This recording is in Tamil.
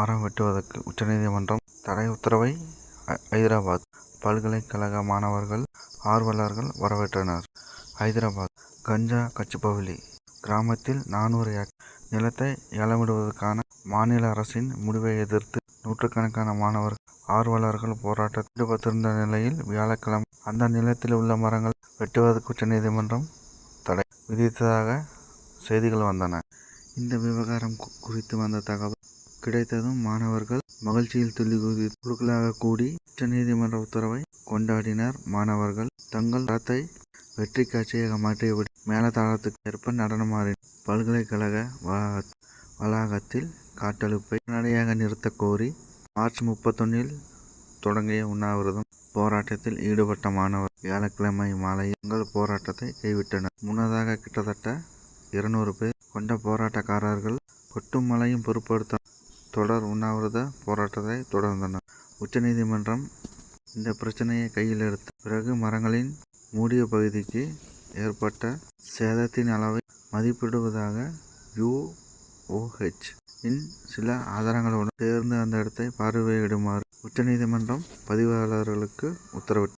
மரம் வெட்டுவதற்கு உச்சநீதிமன்றம் தடை உத்தரவை ஐதராபாத் பல்கலைக்கழக மாணவர்கள் ஆர்வலர்கள் வரவேற்றனர். ஹைதராபாத் கஞ்சா கச்சுப்பவெளி கிராமத்தில் நானூறு ஏக் நிலத்தை ஏலமிடுவதற்கான மாநில அரசின் முடிவை எதிர்த்து நூற்றுக்கணக்கான மாணவர்கள் ஆர்வலர்கள் போராட்டத்தில் ஈடுபட்டிருந்த நிலையில் வியாழக்கிழமை அந்த நிலத்தில் உள்ள மரங்கள் வெட்டுவதற்கு உச்சநீதிமன்றம் தடை விதித்ததாக செய்திகள் வந்தன. இந்த விவகாரம் குறித்து வந்த தகவல் கிடைத்ததும் மாணவர்கள் மகிழ்ச்சியில் துள்ளி குதி குழுக்களாக கூடி உச்சநீதிமன்ற உத்தரவை கொண்டாடினர். மாணவர்கள் தங்கள் தரத்தை வெற்றி காட்சியாக மாற்றியபடி மேலதாளத்துக்கு ஏற்ப நடனமாறின பல்கலைக்கழக வளாகத்தில் கட்டமைப்பை உடனடியாக நிறுத்தக் கோரி மார்ச் முப்பத்தொன்னில் தொடங்கிய உண்ணாவிரதம் போராட்டத்தில் ஈடுபட்ட மாணவர் வியாழக்கிழமை மாலை தங்கள் போராட்டத்தை கைவிட்டனர். முன்னதாக கிட்டத்தட்ட இருநூறு பேர் கொண்ட போராட்டக்காரர்கள் கொட்டும் மலையும் பொருட்படுத்த தொடர் உண்ணாவிரத போராட்டத்தை தொடர்ந்தனர். உச்சநீதிமன்றம் இந்த பிரச்சனையை கையில் எடுத்த பிறகு மரங்களின் மூடிய பகுதிக்கு ஏற்பட்ட சேதத்தின் அளவை மதிப்பிடுவதாக யுஓஹெச் இன் சில ஆதாரங்களுடன் சேர்ந்து அந்த இடத்தை பார்வையிடுமாறு உச்சநீதிமன்றம் பதிவாளர்களுக்கு உத்தரவிட்டது.